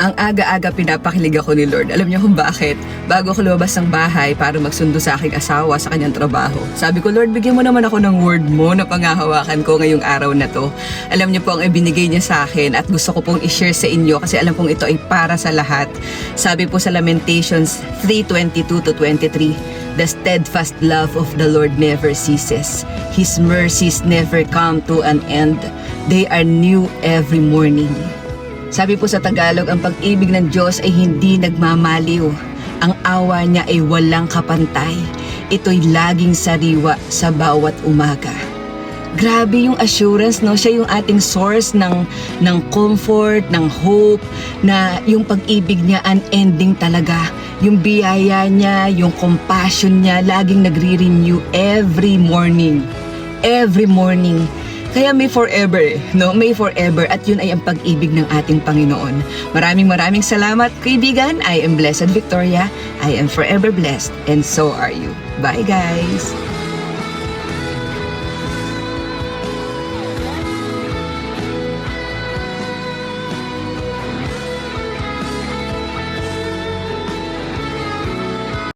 Ang aga-aga pinapakilig ako ni Lord. Alam niyo kung bakit? Bago ako lumabas ng bahay para magsundo sa aking asawa sa kanyang trabaho. Sabi ko, Lord, bigyan mo naman ako ng word mo na pangahawakan ko ngayong araw na to. Alam niyo po ang ibinigay niya sa akin at gusto ko pong i-share sa inyo kasi alam pong ito ay para sa lahat. Sabi po sa Lamentations 3.22 to 23, The steadfast love of the Lord never ceases. His mercies never come to an end. They are new every morning. Sabi po sa Tagalog, ang pag-ibig ng Diyos ay hindi nagmamaliw. Ang awa niya ay walang kapantay. Ito'y laging sariwa sa bawat umaga. Grabe yung assurance, no? Siya yung ating source ng, ng comfort, ng hope, na yung pag-ibig niya unending talaga. Yung biyaya niya, yung compassion niya, laging nagre-renew every morning. Every morning. Kaya may forever, no? May forever at yun ay ang pag-ibig ng ating Panginoon. Maraming maraming salamat, kaibigan. I am Blessed Victoria. I am forever blessed and so are you. Bye guys!